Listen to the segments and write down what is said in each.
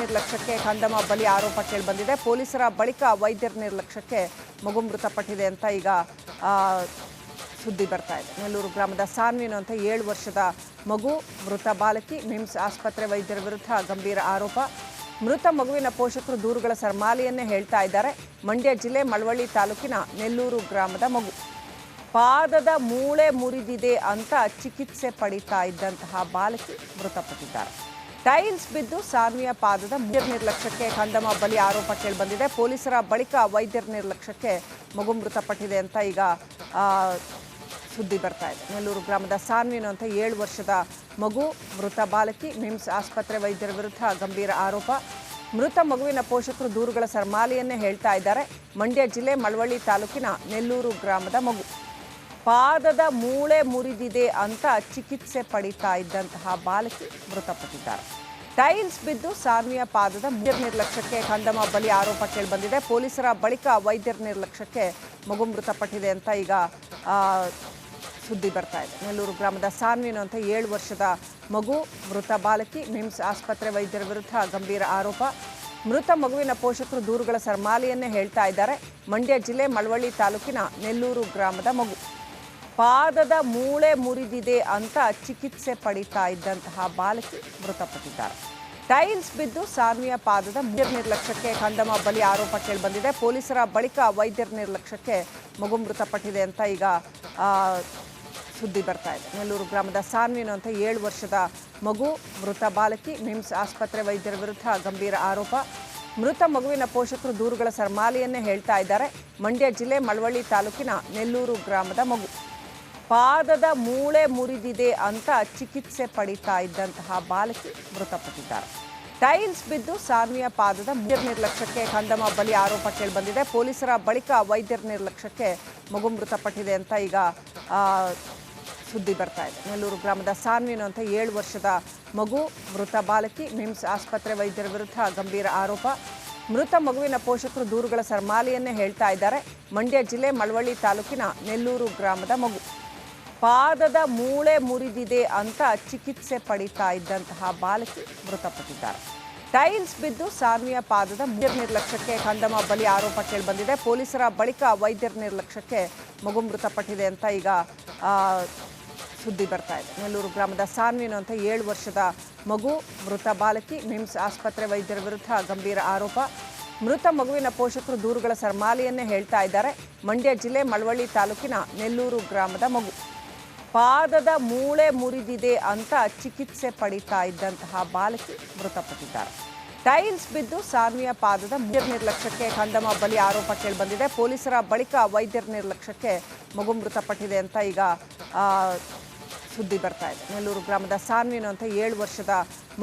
ನಿರ್ಲಕ್ಷ್ಯಕ್ಕೆ ಕಂದಮ ಬಲಿ ಆರೋಪ ಕೇಳಿಬಂದಿದೆ. ಪೊಲೀಸರ ಬಳಿಕ ವೈದ್ಯರ ನಿರ್ಲಕ್ಷ್ಯಕ್ಕೆ ಮಗು ಮೃತಪಟ್ಟಿದೆ ಅಂತ ಈಗ ಸುದ್ದಿ ಬರ್ತಾ ಇದೆ. ನೆಲ್ಲೂರು ಗ್ರಾಮದ ಸಾನ್ವಿನು ಅಂತ ಏಳು ವರ್ಷದ ಮಗು, ಮೃತ ಬಾಲಕಿ, ಮಿಮ್ಸ್ ಆಸ್ಪತ್ರೆ ವೈದ್ಯರ ವಿರುದ್ಧ ಗಂಭೀರ ಆರೋಪ. ಮೃತ ಮಗುವಿನ ಪೋಷಕರು ದೂರುಗಳ ಸರ್ಮಾಲಿಯನ್ನೇ ಹೇಳ್ತಾ ಇದ್ದಾರೆ. ಮಂಡ್ಯ ಜಿಲ್ಲೆ ಮಳವಳ್ಳಿ ತಾಲೂಕಿನ ನೆಲ್ಲೂರು ಗ್ರಾಮದ ಮಗು. ಪಾದದ ಮೂಳೆ ಮುರಿದಿದೆ ಅಂತ ಚಿಕಿತ್ಸೆ ಪಡಿತಾ ಇದ್ದಂತಹ ಬಾಲಕಿ ಮೃತಪಟ್ಟಿದ್ದಾರೆ. ಟೈಲ್ಸ್ ಬಿದ್ದು ಸಾನ್ವಿಯ ಪಾದದ ನಿರ್ಲಕ್ಷ್ಯಕ್ಕೆ ಕಂದಮ ಬಲಿ ಆರೋಪ ಕೇಳಿಬಂದಿದೆ. ಪೊಲೀಸರ ಬಳಿಕ ವೈದ್ಯರ ನಿರ್ಲಕ್ಷ್ಯಕ್ಕೆ ಮಗು ಮೃತಪಟ್ಟಿದೆ ಅಂತ ಈಗ ಸುದ್ದಿ ಬರ್ತಾ ಇದೆ. ನೆಲ್ಲೂರು ಗ್ರಾಮದ ಸಾನ್ವಿನು ಅಂತ ಏಳು ವರ್ಷದ ಮಗು, ಮೃತ ಬಾಲಕಿ, ಮಿಮ್ಸ್ ಆಸ್ಪತ್ರೆ ವೈದ್ಯರ ವಿರುದ್ಧ ಗಂಭೀರ ಆರೋಪ. ಮೃತ ಮಗುವಿನ ಪೋಷಕರು ದೂರುಗಳ ಸರ್ಮಾಲಿಯನ್ನೇ ಹೇಳ್ತಾ ಇದ್ದಾರೆ. ಮಂಡ್ಯ ಜಿಲ್ಲೆ ಮಳವಳ್ಳಿ ತಾಲೂಕಿನ ನೆಲ್ಲೂರು ಗ್ರಾಮದ ಮಗು. ಪಾದದ ಮೂಳೆ ಮುರಿದಿದೆ ಅಂತ ಚಿಕಿತ್ಸೆ ಪಡಿತಾ ಇದ್ದಂತಹ ಬಾಲಕಿ ಮೃತಪಟ್ಟಿದ್ದಾರೆ. ಟೈಲ್ಸ್ ಬಿದ್ದು ಸಾನ್ವಿಯ ಪಾದದ ವೈದ್ಯರ ನಿರ್ಲಕ್ಷ್ಯಕ್ಕೆ ಕಂದಮ ಬಲಿ ಆರೋಪ ಕೇಳಿಬಂದಿದೆ. ಪೊಲೀಸರ ಬಳಿಕ ವೈದ್ಯರ ನಿರ್ಲಕ್ಷ್ಯಕ್ಕೆ ಮಗು ಮೃತಪಟ್ಟಿದೆ ಅಂತ ಈಗ ಸುದ್ದಿ ಬರ್ತಾ ಇದೆ. ನೆಲ್ಲೂರು ಗ್ರಾಮದ ಸಾನ್ವಿನು ಅಂತ ಏಳು ವರ್ಷದ ಮಗು ಮೃತ ಬಾಲಕಿ ಮಿಮ್ಸ್ ಆಸ್ಪತ್ರೆ ವೈದ್ಯರ ವಿರುದ್ಧ ಗಂಭೀರ ಆರೋಪ. ಮೃತ ಮಗುವಿನ ಪೋಷಕರು ದೂರುಗಳ ಸರ್ಮಾಲೆಯನ್ನೇ ಹೇಳ್ತಾ ಇದ್ದಾರೆ. ಮಂಡ್ಯ ಜಿಲ್ಲೆ ಮಳವಳ್ಳಿ ತಾಲೂಕಿನ ನೆಲ್ಲೂರು ಗ್ರಾಮದ ಮಗು. ಪಾದದ ಮೂಳೆ ಮುರಿದಿದೆ ಅಂತ ಚಿಕಿತ್ಸೆ ಪಡಿತಾ ಇದ್ದಂತಹ ಬಾಲಕಿ ಮೃತಪಟ್ಟಿದ್ದಾರೆ. ಟೈಲ್ಸ್ ಬಿದ್ದು ಸಾನ್ವಿಯ ಪಾದದ ವೈದ್ಯರ ನಿರ್ಲಕ್ಷ್ಯಕ್ಕೆ ಕಂದಮ ಬಲಿ ಆರೋಪ ಕೇಳಿಬಂದಿದೆ. ಪೊಲೀಸರ ಬಳಿಕ ವೈದ್ಯರ ನಿರ್ಲಕ್ಷ್ಯಕ್ಕೆ ಮಗು ಮೃತಪಟ್ಟಿದೆ ಅಂತ ಈಗ ಸುದ್ದಿ ಬರ್ತಾ ಇದೆ. ನೆಲ್ಲೂರು ಗ್ರಾಮದ ಸಾನ್ವಿನು ಅಂತ ಏಳು ವರ್ಷದ ಮಗು ಮೃತ ಬಾಲಕಿ ಮಿಮ್ಸ್ ಆಸ್ಪತ್ರೆ ವೈದ್ಯರ ವಿರುದ್ಧ ಗಂಭೀರ ಆರೋಪ. ಮೃತ ಮಗುವಿನ ಪೋಷಕರು ದೂರುಗಳ ಸರ್ಮಾಲೆಯನ್ನೇ ಹೇಳ್ತಾ ಇದ್ದಾರೆ. ಮಂಡ್ಯ ಜಿಲ್ಲೆ ಮಳವಳ್ಳಿ ತಾಲೂಕಿನ ನೆಲ್ಲೂರು ಗ್ರಾಮದ ಮಗು. ಪಾದದ ಮೂಳೆ ಮುರಿದಿದೆ ಅಂತ ಚಿಕಿತ್ಸೆ ಪಡಿತಾ ಇದ್ದಂತಹ ಬಾಲಕಿ ಮೃತಪಟ್ಟಿದ್ದಾರೆ. ಟೈಲ್ಸ್ ಬಿದ್ದು ಸಾನ್ವಿಯ ಪಾದದ ವೈದ್ಯರ ನಿರ್ಲಕ್ಷ್ಯಕ್ಕೆ ಕಂದಮ ಬಲಿ ಆರೋಪ ಕೇಳಿಬಂದಿದೆ. ಪೊಲೀಸರ ಬಳಿಕ ವೈದ್ಯರ ನಿರ್ಲಕ್ಷ್ಯಕ್ಕೆ ಮಗು ಮೃತಪಟ್ಟಿದೆ ಅಂತ ಈಗ ಸುದ್ದಿ ಬರ್ತಾ ಇದೆ. ನೆಲ್ಲೂರು ಗ್ರಾಮದ ಸಾನ್ವಿನು ಅಂತ ಏಳು ವರ್ಷದ ಮಗು ಮೃತ ಬಾಲಕಿ ಮಿಮ್ಸ್ ಆಸ್ಪತ್ರೆ ವೈದ್ಯರ ವಿರುದ್ಧ ಗಂಭೀರ ಆರೋಪ. ಮೃತ ಮಗುವಿನ ಪೋಷಕರು ದೂರುಗಳ ಸರ್ಮಾಲಿಯನ್ನೇ ಹೇಳ್ತಾ ಇದ್ದಾರೆ. ಮಂಡ್ಯ ಜಿಲ್ಲೆ ಮಳವಳ್ಳಿ ತಾಲೂಕಿನ ನೆಲ್ಲೂರು ಗ್ರಾಮದ ಮಗು. ಪಾದದ ಮೂಳೆ ಮುರಿದಿದೆ ಅಂತ ಚಿಕಿತ್ಸೆ ಪಡಿತಾ ಇದ್ದಂತಹ ಬಾಲಕಿ ಮೃತಪಟ್ಟಿದ್ದಾರೆ. ಟೈಲ್ಸ್ ಬಿದ್ದು ಸಾನ್ವಿಯ ಪಾದದ ವೈದ್ಯರ ನಿರ್ಲಕ್ಷ್ಯಕ್ಕೆ ಕಂದಮ ಬಲಿ ಆರೋಪ ಕೇಳಿಬಂದಿದೆ. ಪೊಲೀಸರ ಬಳಿಕ ವೈದ್ಯರ ನಿರ್ಲಕ್ಷ್ಯಕ್ಕೆ ಮಗು ಮೃತಪಟ್ಟಿದೆ ಅಂತ ಈಗ ಸುದ್ದಿ ಬರ್ತಾ ಇದೆ. ನೆಲ್ಲೂರು ಗ್ರಾಮದ ಸಾನ್ವಿನು ಅಂತ ಏಳು ವರ್ಷದ ಮಗು ಮೃತ ಬಾಲಕಿ ಮಿಮ್ಸ್ ಆಸ್ಪತ್ರೆ ವೈದ್ಯರ ವಿರುದ್ಧ ಗಂಭೀರ ಆರೋಪ. ಮೃತ ಮಗುವಿನ ಪೋಷಕರು ದೂರುಗಳ ಸರ್ಮಾಲೆಯನ್ನೇ ಹೇಳ್ತಾ ಇದ್ದಾರೆ. ಮಂಡ್ಯ ಜಿಲ್ಲೆ ಮಳವಳ್ಳಿ ತಾಲೂಕಿನ ನೆಲ್ಲೂರು ಗ್ರಾಮದ ಮಗು. ಪಾದದ ಮೂಳೆ ಮುರಿದಿದೆ ಅಂತ ಚಿಕಿತ್ಸೆ ಪಡಿತಾ ಇದ್ದಂತಹ ಬಾಲಕಿ ಮೃತಪಟ್ಟಿದ್ದಾರೆ. ಟೈಲ್ಸ್ ಬಿದ್ದು ಸಾನ್ವಿಯ ಪಾದದ ನಿರ್ಲಕ್ಷ್ಯಕ್ಕೆ ಕಂದಮ ಬಲಿ ಆರೋಪ ಕೇಳಿಬಂದಿದೆ. ಪೊಲೀಸರ ಬಳಿಕ ವೈದ್ಯರ ನಿರ್ಲಕ್ಷ್ಯಕ್ಕೆ ಮಗು ಮೃತಪಟ್ಟಿದೆ ಅಂತ ಈಗ ಸುದ್ದಿ ಬರ್ತಾ ಇದೆ. ನೆಲ್ಲೂರು ಗ್ರಾಮದ ಸಾನ್ವಿನು ಅಂತ ಏಳು ವರ್ಷದ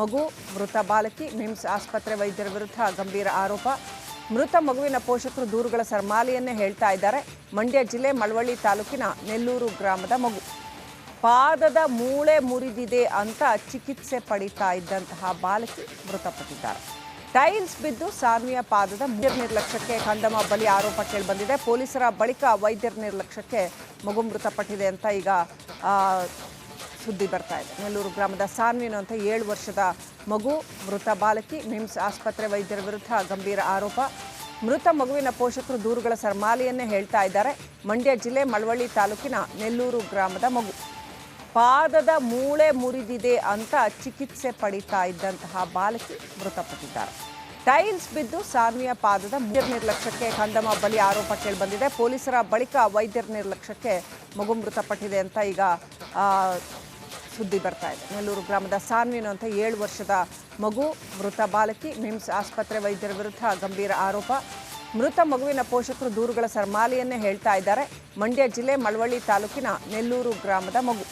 ಮಗು ಮೃತ ಬಾಲಕಿ ಮಿಮ್ಸ್ ಆಸ್ಪತ್ರೆ ವೈದ್ಯರ ವಿರುದ್ಧ ಗಂಭೀರ ಆರೋಪ. ಮೃತ ಮಗುವಿನ ಪೋಷಕರು ದೂರುಗಳ ಸರ್ಮಾಲಿಯನ್ನೇ ಹೇಳ್ತಾ ಇದ್ದಾರೆ. ಮಂಡ್ಯ ಜಿಲ್ಲೆ ಮಳವಳ್ಳಿ ತಾಲೂಕಿನ ನೆಲ್ಲೂರು ಗ್ರಾಮದ ಮಗು. ಪಾದದ ಮೂಳೆ ಮುರಿದಿದೆ ಅಂತ ಚಿಕಿತ್ಸೆ ಪಡಿತಾ ಇದ್ದಂತಹ ಬಾಲಕಿ ಮೃತಪಟ್ಟಿದ್ದಾರೆ. ಟೈಲ್ಸ್ ಬಿದ್ದು ಸಾನ್ವಿಯ ಪಾದದ ವೈದ್ಯರ ನಿರ್ಲಕ್ಷ್ಯಕ್ಕೆ ಕಂದಮ ಬಲಿ ಆರೋಪ ಕೇಳಿಬಂದಿದೆ. ಪೊಲೀಸರ ಬಳಿಕ ವೈದ್ಯರ ನಿರ್ಲಕ್ಷ್ಯಕ್ಕೆ ಮಗು ಮೃತಪಟ್ಟಿದೆ ಅಂತ ಈಗ ಸುದ್ದಿ ಬರ್ತಾ ಇದೆ. ನೆಲ್ಲೂರು ಗ್ರಾಮದ ಸಾನ್ವಿನು ಅಂತ ಏಳು ವರ್ಷದ ಮಗು ಮೃತ ಬಾಲಕಿ ನಿಮ್ಸ್ ಆಸ್ಪತ್ರೆ ವೈದ್ಯರ ವಿರುದ್ಧ ಗಂಭೀರ ಆರೋಪ. ಮೃತ ಮಗುವಿನ ಪೋಷಕರು ದೂರುಗಳ ಸರ್ಮಾಲೆಯನ್ನೇ ಹೇಳ್ತಾ ಇದ್ದಾರೆ. ಮಂಡ್ಯ ಜಿಲ್ಲೆ ಮಳವಳ್ಳಿ ತಾಲೂಕಿನ ನೆಲ್ಲೂರು ಗ್ರಾಮದ ಮಗು. ಪಾದದ ಮೂಳೆ ಮುರಿದಿದೆ ಅಂತ ಚಿಕಿತ್ಸೆ ಪಡಿತಾ ಇದ್ದಂತಹ ಬಾಲಕಿ ಮೃತಪಟ್ಟಿದ್ದಾರೆ. ಟೈಲ್ಸ್ ಬಿದ್ದು ಸಾನ್ವಿಯ ಪಾದದ ಮೂರು ನಿರ್ಲಕ್ಷ್ಯಕ್ಕೆ ಕಂದಮ ಬಲಿ ಆರೋಪ ಕೇಳಿಬಂದಿದೆ. ಪೊಲೀಸರ ಬಳಿಕ ವೈದ್ಯರ ನಿರ್ಲಕ್ಷ್ಯಕ್ಕೆ ಮಗು ಮೃತಪಟ್ಟಿದೆ ಅಂತ ಈಗ ಸುದ್ದಿ ಬರ್ತಾ ಇದೆ. ನೆಲ್ಲೂರು ಗ್ರಾಮದ ಸಾನ್ವಿನು ಅಂತ ಏಳು ವರ್ಷದ ಮಗು ಮೃತ ಬಾಲಕಿ, ಮಿಮ್ಸ್ ಆಸ್ಪತ್ರೆ ವೈದ್ಯರ ವಿರುದ್ಧ ಗಂಭೀರ ಆರೋಪ. ಮೃತ ಮಗುವಿನ ಪೋಷಕರು ದೂರುಗಳ ಸರ್ಮಾಲೆಯನ್ನೇ ಹೇಳ್ತಾ ಇದ್ದಾರೆ. ಮಂಡ್ಯ ಜಿಲ್ಲೆ ಮಳವಳ್ಳಿ ತಾಲೂಕಿನ ನೆಲ್ಲೂರು ಗ್ರಾಮದ ಮಗು.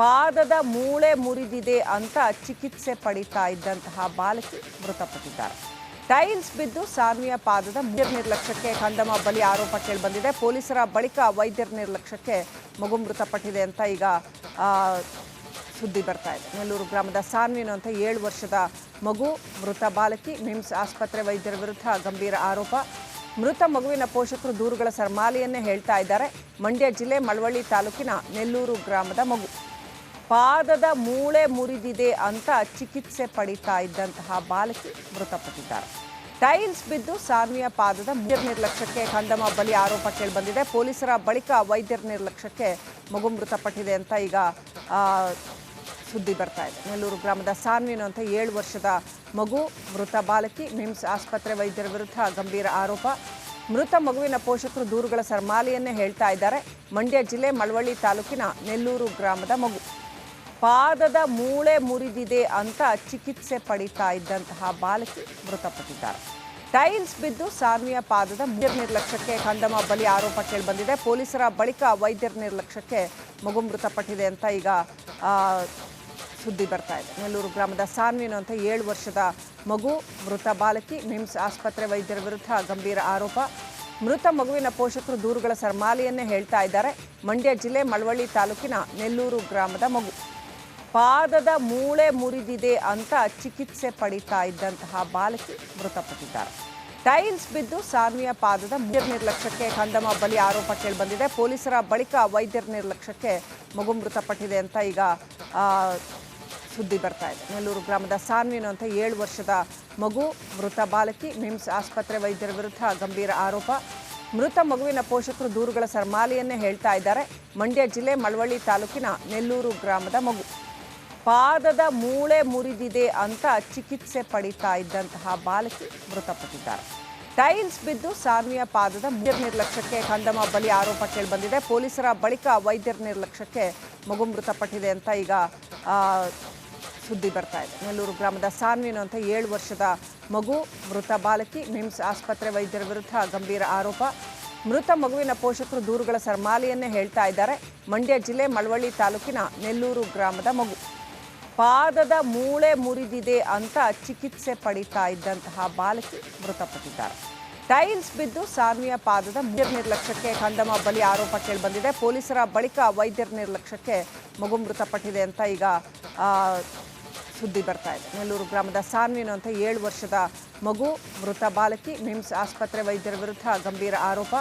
ಪಾದದ ಮೂಳೆ ಮುರಿದಿದೆ ಅಂತ ಚಿಕಿತ್ಸೆ ಪಡಿತಾ ಇದ್ದಂತಹ ಬಾಲಕಿ ಮೃತಪಟ್ಟಿದ್ದಾರೆ. ಟೈಲ್ಸ್ ಬಿದ್ದು ಸಾನ್ವಿಯ ಪಾದದ ವೈದ್ಯರ ನಿರ್ಲಕ್ಷ್ಯಕ್ಕೆ ಕಂದಮ ಬಲಿ ಆರೋಪ ಕೇಳಿಬಂದಿದೆ. ಪೊಲೀಸರ ಬಳಿಕ ವೈದ್ಯರ ನಿರ್ಲಕ್ಷ್ಯಕ್ಕೆ ಮಗು ಮೃತಪಟ್ಟಿದೆ ಅಂತ ಈಗ ಸುದ್ದಿ ಬರ್ತಾ ಇದೆ. ನೆಲ್ಲೂರು ಗ್ರಾಮದ ಸಾನ್ವಿನು ಅಂತ ಏಳು ವರ್ಷದ ಮಗು ಮೃತ ಬಾಲಕಿ ಮಿಮ್ಸ್ ಆಸ್ಪತ್ರೆ ವೈದ್ಯರ ವಿರುದ್ಧ ಗಂಭೀರ ಆರೋಪ. ಮೃತ ಮಗುವಿನ ಪೋಷಕರು ದೂರುಗಳ ಸರ್ಮಾಲೆಯನ್ನೇ ಹೇಳ್ತಾ ಇದ್ದಾರೆ. ಮಂಡ್ಯ ಜಿಲ್ಲೆ ಮಳವಳ್ಳಿ ತಾಲೂಕಿನ ನೆಲ್ಲೂರು ಗ್ರಾಮದ ಮಗು. ಪಾದದ ಮೂಳೆ ಮುರಿದಿದೆ ಅಂತ ಚಿಕಿತ್ಸೆ ಪಡಿತಾ ಇದ್ದಂತಹ ಬಾಲಕಿ ಮೃತಪಟ್ಟಿದ್ದಾರೆ. ಟೈಲ್ಸ್ ಬಿದ್ದು ಸಾನ್ವಿಯ ಪಾದದ ವೈದ್ಯರ ನಿರ್ಲಕ್ಷ್ಯಕ್ಕೆ ಕಂದಮ ಬಲಿ ಆರೋಪ ಕೇಳಿಬಂದಿದೆ. ಪೊಲೀಸರ ಬಳಿಕ ವೈದ್ಯರ ನಿರ್ಲಕ್ಷ್ಯಕ್ಕೆ ಮಗು ಮೃತಪಟ್ಟಿದೆ ಅಂತ ಈಗ ಸುದ್ದಿ ಬರ್ತಾ ಇದೆ. ನೆಲ್ಲೂರು ಗ್ರಾಮದ ಸಾನ್ವಿನು ಅಂತ ಏಳು ವರ್ಷದ ಮಗು ಮೃತ ಬಾಲಕಿ ಮಿಮ್ಸ್ ಆಸ್ಪತ್ರೆ ವೈದ್ಯರ ವಿರುದ್ಧ ಗಂಭೀರ ಆರೋಪ. ಮೃತ ಮಗುವಿನ ಪೋಷಕರು ದೂರುಗಳ ಸರ್ಮಾಲೆಯನ್ನೇ ಹೇಳ್ತಾ ಇದ್ದಾರೆ. ಮಂಡ್ಯ ಜಿಲ್ಲೆ ಮಳವಳ್ಳಿ ತಾಲೂಕಿನ ನೆಲ್ಲೂರು ಗ್ರಾಮದ ಮಗು. ಪಾದದ ಮೂಳೆ ಮುರಿದಿದೆ ಅಂತ ಚಿಕಿತ್ಸೆ ಪಡಿತಾ ಇದ್ದಂತಹ ಬಾಲಕಿ ಮೃತಪಟ್ಟಿದ್ದಾರೆ. ಟೈಲ್ಸ್ ಬಿದ್ದು ಸಾನ್ವಿಯ ಪಾದದ ನಿರ್ಲಕ್ಷ್ಯಕ್ಕೆ ಕಂದಮ ಬಲಿ ಆರೋಪ ಕೇಳಿಬಂದಿದೆ. ಪೊಲೀಸರ ಬಳಿಕ ವೈದ್ಯರ ನಿರ್ಲಕ್ಷ್ಯಕ್ಕೆ ಮಗು ಮೃತಪಟ್ಟಿದೆ ಅಂತ ಈಗ ಸುದ್ದಿ ಬರ್ತಾ ಇದೆ. ನೆಲ್ಲೂರು ಗ್ರಾಮದ ಸಾನ್ವಿನು ಅಂತ ಏಳು ವರ್ಷದ ಮಗು ಮೃತ ಬಾಲಕಿ ಮಿಮ್ಸ್ ಆಸ್ಪತ್ರೆ ವೈದ್ಯರ ವಿರುದ್ಧ ಗಂಭೀರ ಆರೋಪ. ಮೃತ ಮಗುವಿನ ಪೋಷಕರು ದೂರುಗಳ ಸರ್ಮಾಲಿಯನ್ನೇ ಹೇಳ್ತಾ ಇದ್ದಾರೆ. ಮಂಡ್ಯ ಜಿಲ್ಲೆ ಮಳವಳ್ಳಿ ತಾಲೂಕಿನ ನೆಲ್ಲೂರು ಗ್ರಾಮದ ಮಗು. ಪಾದದ ಮೂಳೆ ಮುರಿದಿದೆ ಅಂತ ಚಿಕಿತ್ಸೆ ಪಡಿತಾ ಇದ್ದಂತಹ ಬಾಲಕಿ ಮೃತಪಟ್ಟಿದ್ದಾರೆ. ಟೈಲ್ಸ್ ಬಿದ್ದು ಸಾನ್ವಿಯ ಪಾದದ ವೈದ್ಯರ ನಿರ್ಲಕ್ಷ್ಯಕ್ಕೆ ಕಂದಮ ಬಲಿ ಆರೋಪ ಕೇಳಿಬಂದಿದೆ. ಪೊಲೀಸರ ಬಳಿಕ ವೈದ್ಯರ ನಿರ್ಲಕ್ಷ್ಯಕ್ಕೆ ಮಗು ಮೃತಪಟ್ಟಿದೆ ಅಂತ ಈಗ ಸುದ್ದಿ ಬರ್ತಾ ಇದೆ. ನೆಲ್ಲೂರು ಗ್ರಾಮದ ಸಾನ್ವಿನು ಅಂತ ಏಳು ವರ್ಷದ ಮಗು ಮೃತ ಬಾಲಕಿ ಮಿಮ್ಸ್ ಆಸ್ಪತ್ರೆ ವೈದ್ಯರ ವಿರುದ್ಧ ಗಂಭೀರ ಆರೋಪ. ಮೃತ ಮಗುವಿನ ಪೋಷಕರು ದೂರುಗಳ ಸರ್ಮಾಲೆಯನ್ನೇ ಹೇಳ್ತಾ ಇದ್ದಾರೆ. ಮಂಡ್ಯ ಜಿಲ್ಲೆ ಮಳವಳ್ಳಿ ತಾಲೂಕಿನ ನೆಲ್ಲೂರು ಗ್ರಾಮದ ಮಗು. ಪಾದದ ಮೂಳೆ ಮುರಿದಿದೆ ಅಂತ ಚಿಕಿತ್ಸೆ ಪಡಿತಾ ಇದ್ದಂತಹ ಬಾಲಕಿ ಮೃತಪಟ್ಟಿದ್ದಾರೆ. ಟೈಲ್ಸ್ ಬಿದ್ದು ಸಾನ್ವಿಯ ಪಾದದ ವೈದ್ಯರ ನಿರ್ಲಕ್ಷ್ಯಕ್ಕೆ ಕಂದಮ ಬಲಿ ಆರೋಪ ಕೇಳಿಬಂದಿದೆ. ಪೊಲೀಸರ ಬಳಿಕ ವೈದ್ಯರ ನಿರ್ಲಕ್ಷ್ಯಕ್ಕೆ ಮಗು ಮೃತಪಟ್ಟಿದೆ ಅಂತ ಈಗ ಸುದ್ದಿ ಬರ್ತಾ ಇದೆ. ನೆಲ್ಲೂರು ಗ್ರಾಮದ ಸಾನ್ವಿನು ಅಂತ ಏಳು ವರ್ಷದ ಮಗು ಮೃತ ಬಾಲಕಿ, ಮಿಮ್ಸ್ ಆಸ್ಪತ್ರೆ ವೈದ್ಯರ ವಿರುದ್ಧ ಗಂಭೀರ ಆರೋಪ. ಮೃತ ಮಗುವಿನ ಪೋಷಕರು ದೂರುಗಳ ಸರ್ಮಾಲೆಯನ್ನೇ ಹೇಳ್ತಾ ಇದ್ದಾರೆ. ಮಂಡ್ಯ ಜಿಲ್ಲೆ ಮಳವಳ್ಳಿ ತಾಲೂಕಿನ ನೆಲ್ಲೂರು ಗ್ರಾಮದ ಮಗು. ಪಾದದ ಮೂಳೆ ಮುರಿದಿದೆ ಅಂತ ಚಿಕಿತ್ಸೆ ಪಡಿತಾ ಇದ್ದಂತಹ ಬಾಲಕಿ ಮೃತಪಟ್ಟಿದ್ದಾರೆ. ಟೈಲ್ಸ್ ಬಿದ್ದು ಸಾನ್ವಿಯ ಪಾದದ ವೈದ್ಯರ ನಿರ್ಲಕ್ಷ್ಯಕ್ಕೆ ಕಂದಮ ಬಲಿ ಆರೋಪ ಕೇಳಿಬಂದಿದೆ. ಪೊಲೀಸರ ಬಳಿಕ ವೈದ್ಯರ ನಿರ್ಲಕ್ಷ್ಯಕ್ಕೆ ಮಗು ಮೃತಪಟ್ಟಿದೆ ಅಂತ ಈಗ ಸುದ್ದಿ ಬರ್ತಾ ಇದೆ. ನೆಲ್ಲೂರು ಗ್ರಾಮದ ಸಾನ್ವಿನು ಅಂತ ಏಳು ವರ್ಷದ ಮಗು ಮೃತ ಬಾಲಕಿ ಮಿಮ್ಸ್ ಆಸ್ಪತ್ರೆ ವೈದ್ಯರ ವಿರುದ್ಧ ಗಂಭೀರ ಆರೋಪ.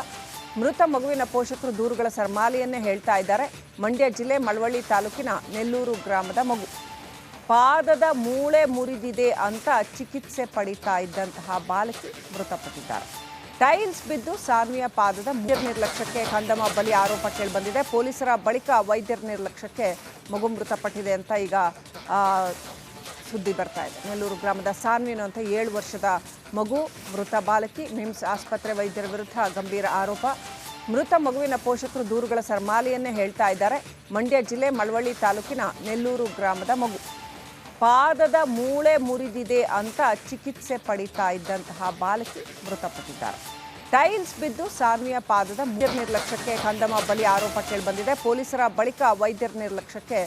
ಮೃತ ಮಗುವಿನ ಪೋಷಕರು ದೂರುಗಳ ಸರ್ಮಾಲೆಯನ್ನೇ ಹೇಳ್ತಾ ಇದ್ದಾರೆ. ಮಂಡ್ಯ ಜಿಲ್ಲೆ ಮಳವಳ್ಳಿ ತಾಲೂಕಿನ ನೆಲ್ಲೂರು ಗ್ರಾಮದ ಮಗು. ಪಾದದ ಮೂಳೆ ಮುರಿದಿದೆ ಅಂತ ಚಿಕಿತ್ಸೆ ಪಡಿತಾ ಇದ್ದಂತಹ ಬಾಲಕಿ ಮೃತಪಟ್ಟಿದ್ದಾರೆ. ಟೈಲ್ಸ್ ಬಿದ್ದು ಸಾನ್ವಿಯ ಪಾದದ ವೈದ್ಯರ ನಿರ್ಲಕ್ಷ್ಯಕ್ಕೆ ಕಂದಮ ಬಲಿ ಆರೋಪ ಕೇಳಿಬಂದಿದೆ. ಪೊಲೀಸರ ಬಳಿಕ ವೈದ್ಯರ ನಿರ್ಲಕ್ಷ್ಯಕ್ಕೆ ಮಗು ಮೃತಪಟ್ಟಿದೆ ಅಂತ ಈಗ ಸುದ್ದಿ ಬರ್ತಾ ಇದೆ. ನೆಲ್ಲೂರು ಗ್ರಾಮದ ಸಾನ್ವಿನು ಅಂತ ಏಳು ವರ್ಷದ ಮಗು ಮೃತ ಬಾಲಕಿ ಮಿಮ್ಸ್ ಆಸ್ಪತ್ರೆ ವೈದ್ಯರ ವಿರುದ್ಧ ಗಂಭೀರ ಆರೋಪ. ಮೃತ ಮಗುವಿನ ಪೋಷಕರು ದೂರುಗಳ ಸರ್ಮಾಲೆಯನ್ನೇ ಹೇಳ್ತಾ ಇದ್ದಾರೆ. ಮಂಡ್ಯ ಜಿಲ್ಲೆ ಮಳವಳ್ಳಿ ತಾಲೂಕಿನ ನೆಲ್ಲೂರು ಗ್ರಾಮದ ಮಗು. ಪಾದದ ಮೂಳೆ ಮುರಿದಿದೆ ಅಂತ ಚಿಕಿತ್ಸೆ ಪಡಿತಾ ಇದ್ದಂತಹ ಬಾಲಕಿ ಮೃತಪಟ್ಟಿದ್ದಾರೆ. ಟೈಲ್ಸ್ ಬಿದ್ದು ಸಾನ್ವಿಯ ಪಾದದ ನಿರ್ಲಕ್ಷ್ಯಕ್ಕೆ ಕಂದಮ ಬಲಿ ಆರೋಪ ಕೇಳಿಬಂದಿದೆ ಪೊಲೀಸರ ಬಳಿಕ ವೈದ್ಯರ ನಿರ್ಲಕ್ಷ್ಯಕ್ಕೆ